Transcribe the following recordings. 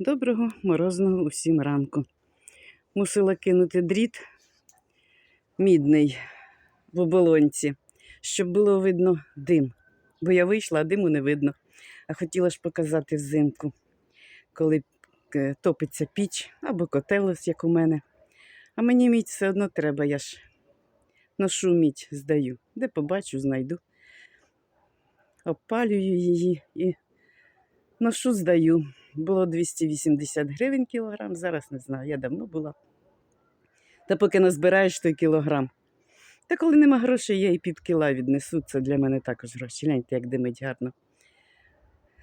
Доброго морозного усім ранку. Мусила кинути дріт мідний в оболонці, щоб було видно дим. Бо я вийшла, а диму не видно. А хотіла ж показати взимку, коли е, топиться піч або котел, як у мене. А мені мідь все одно треба, я ж ношу мідь, здаю. Де побачу, знайду. Опалюю її і ношу, здаю. Було 280 гривень кілограм, зараз не знаю, я давно була. Та поки назбираєш той кілограм. Та коли нема грошей, я і під кіла віднесу. Це для мене також гроші. Гляньте, як димить гарно.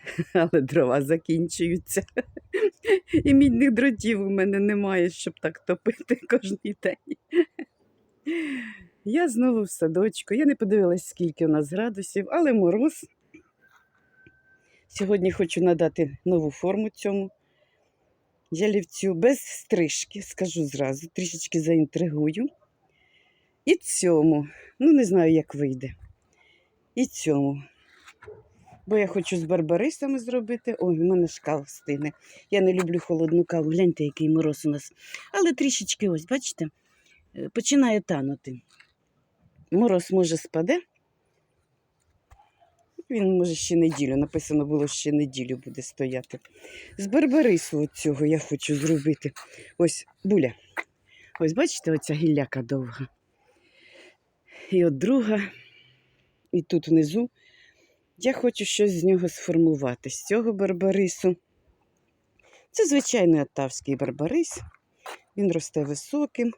Але дрова закінчуються. І мідних дротів у мене немає, щоб так топити кожен день. Я знову в садочку. Я не подивилась, скільки у нас градусів, але мороз. Сьогодні хочу надати нову форму цьому ялівцю без стрижки, скажу зразу, трішечки заінтригую. І цьому, ну не знаю, як вийде. І цьому. Бо я хочу з барбарисами зробити. Ой, у мене шкал стине. Я не люблю холодну каву. Гляньте, який мороз у нас. Але трішечки, ось, бачите, е, починає танути. Мороз може спаде. Він може ще неділю. Написано було, ще неділю буде стояти. З барбарису от цього я хочу зробити. Ось буля. Ось бачите, оця гілляка довга. І от друга, і тут внизу. Я хочу щось з нього сформувати. З цього барбарису. Це звичайний оттавський барбарис. Він росте високим.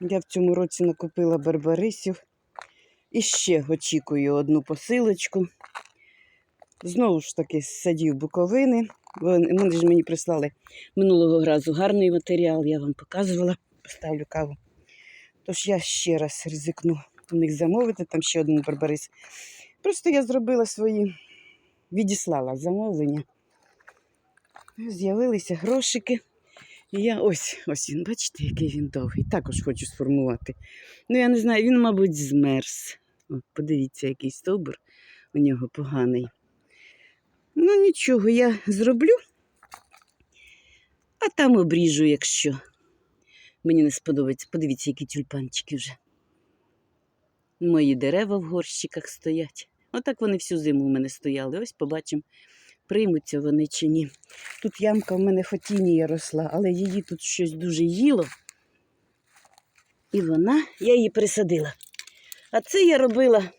Я в цьому році накупила барбарисів. І ще очікую одну посилочку. Знову ж таки, з садів Буковини. Вони ж мені прислали минулого разу гарний матеріал, я вам показувала, поставлю каву. Тож я ще раз ризикну у них замовити, там ще один барбарис. Просто я зробила свої, відіслала замовлення. З'явилися грошики. І я ось, ось він, бачите, який він довгий. Також хочу сформувати. Ну, я не знаю, він, мабуть, змерз. От, подивіться, який стовбур у нього поганий. Ну, нічого, я зроблю, а там обріжу, якщо мені не сподобається. Подивіться, які тюльпанчики вже. Мої дерева в горщиках стоять. Отак вони всю зиму у мене стояли. Ось побачимо, приймуться вони чи ні. Тут ямка в мене фатінія росла, але її тут щось дуже їло. І вона, я її присадила. А це я робила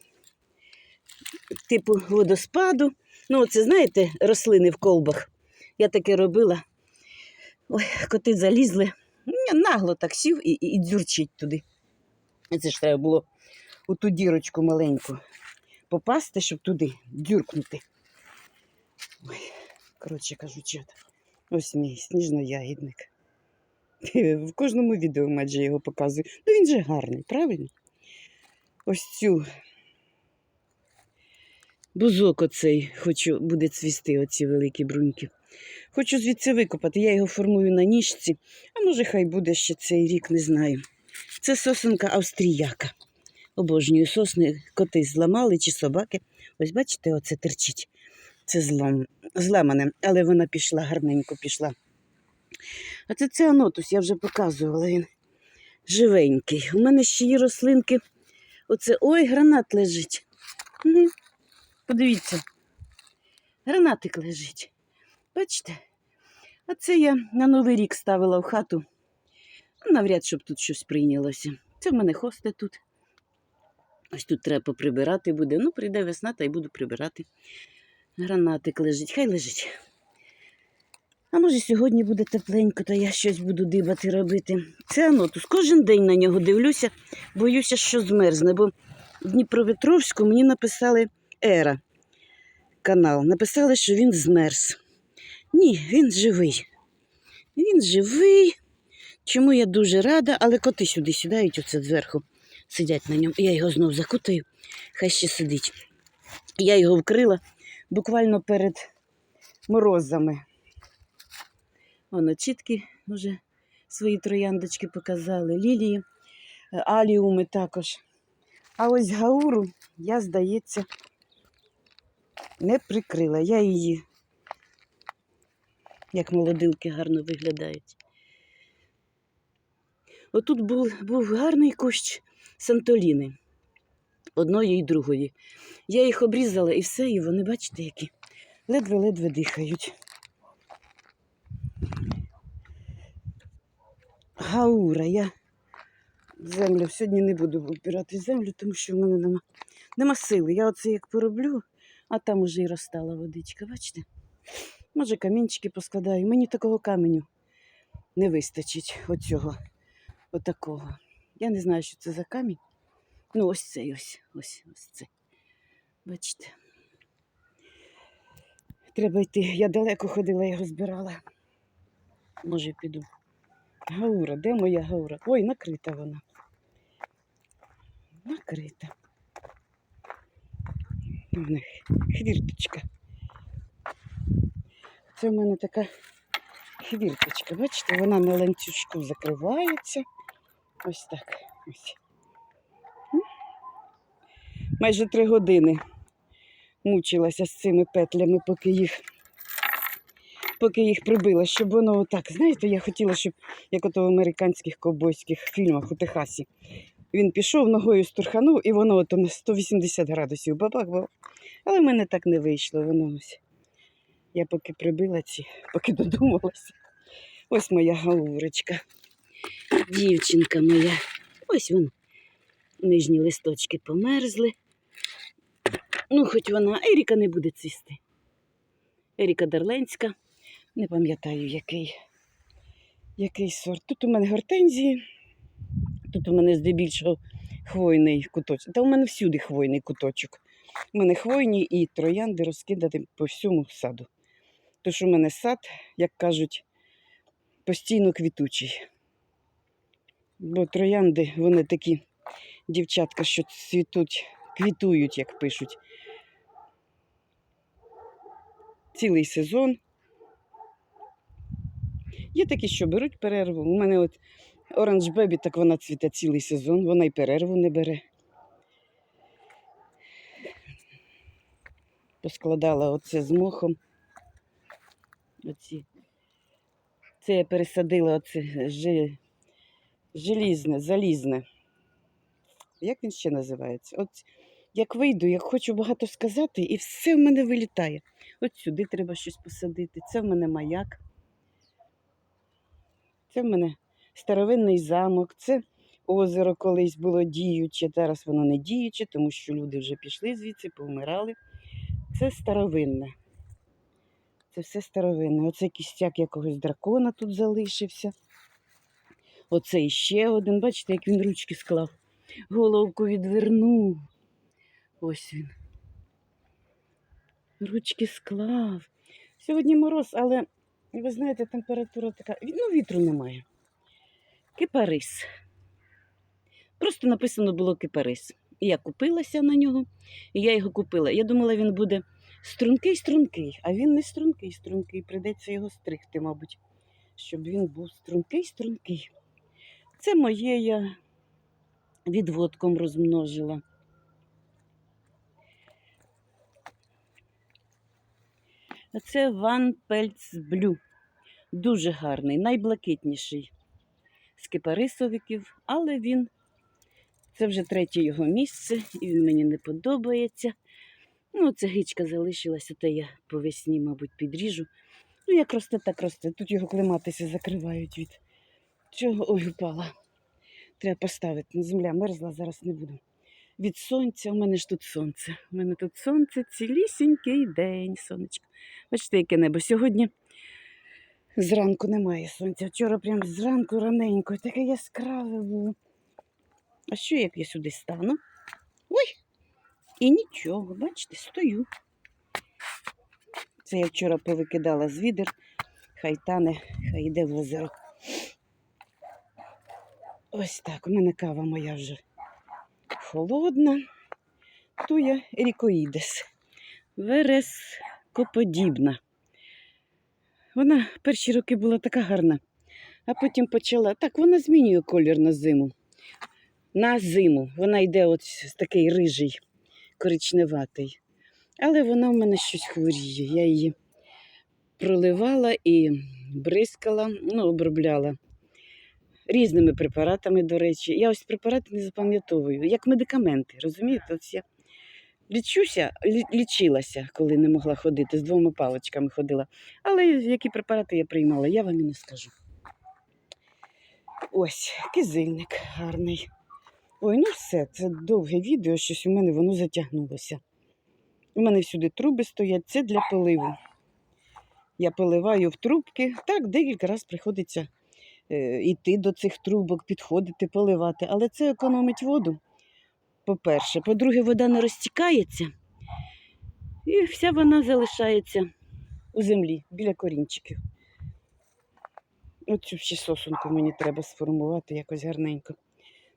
типу водоспаду. Ну, оце, знаєте, рослини в колбах. Я таке робила. Ой, коти залізли. Нагло так сів і, і, і дзюрчить туди. Це ж треба було у ту дірочку маленьку попасти, щоб туди дзюркнути. Ой, коротше кажучи, ось мій сніжно-ягідник. В кожному відео майже його показую. Ну він же гарний, правильно? Ось цю бузок оцей хочу, буде цвісти, оці великі бруньки. Хочу звідси викопати, я його формую на ніжці, а може хай буде ще цей рік, не знаю. Це сосенка австріяка. Обожнюю сосни, коти зламали чи собаки. Ось бачите, оце терчить. Це злам, зламане, але вона пішла, гарненько пішла. А це цианотус, я вже показувала він живенький. У мене ще є рослинки. Оце ой, гранат лежить. Угу. Подивіться, гранатик лежить. Бачите? А це я на Новий рік ставила в хату. Навряд, щоб тут щось прийнялося. Це в мене хосте тут. Ось тут треба поприбирати буде. Ну, прийде весна, та й буду прибирати. Гранатик лежить, хай лежить. А може сьогодні буде тепленько, то я щось буду дибати робити. Це анотус. Кожен день на нього дивлюся, боюся, що змерзне, бо в Дніпропетровську мені написали Ера канал. Написали, що він змерз. Ні, він живий. Він живий. Чому я дуже рада, але коти сюди сідають, оце зверху сидять на ньому. Я його знов закутаю, хай ще сидить. Я його вкрила буквально перед морозами. Воно чіткі вже свої трояндочки показали, лілії, е, аліуми також. А ось гауру я, здається, не прикрила. Я її як молодилки гарно виглядають. Отут був, був гарний кущ Сантоліни, одної і другої. Я їх обрізала і все, і вони, бачите, які ледве-ледве дихають. Гаура, я землю сьогодні не буду вбирати землю, тому що в мене нема, нема сили. Я оце як пороблю, а там уже і розтала водичка, бачите? Може, камінчики поскладаю. Мені такого каменю не вистачить оцього, отакого. Я не знаю, що це за камінь. Ну, ось цей ось, ось, ось це. Бачите. Треба йти. Я далеко ходила, його збирала. Може, піду. Гаура, де моя гаура? Ой, накрита вона. Накрита. У мене хвірточка. Це в мене така хвірточка. Бачите, вона на ланцюжку закривається. Ось так. Ось. Майже три години мучилася з цими петлями, поки їх, поки їх прибила, щоб воно отак. Знаєте, я хотіла, щоб як ото в американських ковбойських фільмах у Техасі. Він пішов ногою штурханув, і воно ото на 180 градусів бабах бабах. Але в мене так не вийшло. Воно ось. Я поки прибила ці, поки додумалася. Ось моя гаурочка. Дівчинка моя. Ось вона. Нижні листочки померзли. Ну, хоч вона, Еріка не буде цвісти. Еріка Дарленська. Не пам'ятаю, який, який сорт. Тут у мене гортензії, тут у мене здебільшого хвойний куточок. Та у мене всюди хвойний куточок. У мене хвойні і троянди розкидані по всьому саду. Тож у мене сад, як кажуть, постійно квітучий. Бо троянди, вони такі дівчатка, що цвітуть, квітують, як пишуть. Цілий сезон. Є такі, що беруть перерву. У мене от Оранж Бебі, так вона цвіте цілий сезон, вона й перерву не бере. Поскладала оце з мохом. Оці. Це я пересадила оце жи... желізне, залізне. Як він ще називається? От як вийду, як хочу багато сказати, і все в мене вилітає. От сюди треба щось посадити. Це в мене маяк. Це в мене старовинний замок, це озеро колись було діюче, зараз воно не діюче, тому що люди вже пішли звідси, повмирали. Це старовинне. Це все старовинне. Оце кістяк якогось дракона тут залишився. Оце іще один. Бачите, як він ручки склав. Головку відвернув. Ось він. Ручки склав. Сьогодні мороз, але ви знаєте, температура така. Ну, вітру немає. Кипарис. Просто написано було кипарис. І я купилася на нього, і я його купила. Я думала, він буде стрункий-стрункий, а він не стрункий-стрункий. Придеться його стригти, мабуть, щоб він був стрункий-стрункий. Це моє я відводком розмножила. Це Ван Пельц Блю. Дуже гарний, найблакитніший з кипарисовиків, але він це вже третє його місце, і він мені не подобається. Ну, це гичка залишилася, то я по весні, мабуть, підріжу. Ну, як росте, так росте. Тут його клематися закривають від чого. Ой, упала. Треба поставити. Земля мерзла, зараз не буду. Від сонця, у мене ж тут сонце. У мене тут сонце цілісінький день, сонечко. Бачите, яке небо. Сьогодні зранку немає сонця. Вчора прям зранку раненько, таке яскраве було. А що, як я сюди стану? Ой! І нічого, бачите, стою. Це я вчора повикидала з відер. Хай тане, хай йде в озеро. Ось так, у мене кава моя вже холодна. Туя рікоїдес. Верескоподібна. Вона перші роки була така гарна, а потім почала. Так, вона змінює колір на зиму. На зиму. Вона йде от такий рижий, коричневатий. Але вона в мене щось хворіє. Я її проливала і бризкала, ну, обробляла різними препаратами, до речі. Я ось препарати не запам'ятовую, як медикаменти, розумієте? Ось я лічуся, лічилася, коли не могла ходити, з двома паличками ходила. Але які препарати я приймала, я вам і не скажу. Ось, кизильник гарний. Ой, ну все, це довге відео, щось у мене воно затягнулося. У мене всюди труби стоять, це для поливу. Я поливаю в трубки. Так, декілька разів приходиться йти до цих трубок, підходити, поливати. Але це економить воду. По-перше. По-друге, вода не розтікається. І вся вона залишається у землі біля корінчиків. Оцю ще сосунку мені треба сформувати якось гарненько.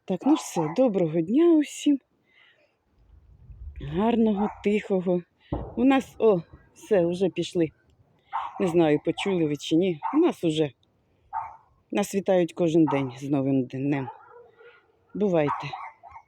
Так, ну все, доброго дня усім. Гарного, тихого. У нас, о, все, вже пішли. Не знаю, почули ви чи ні. У нас уже нас вітають кожен день з новим днем. Бувайте.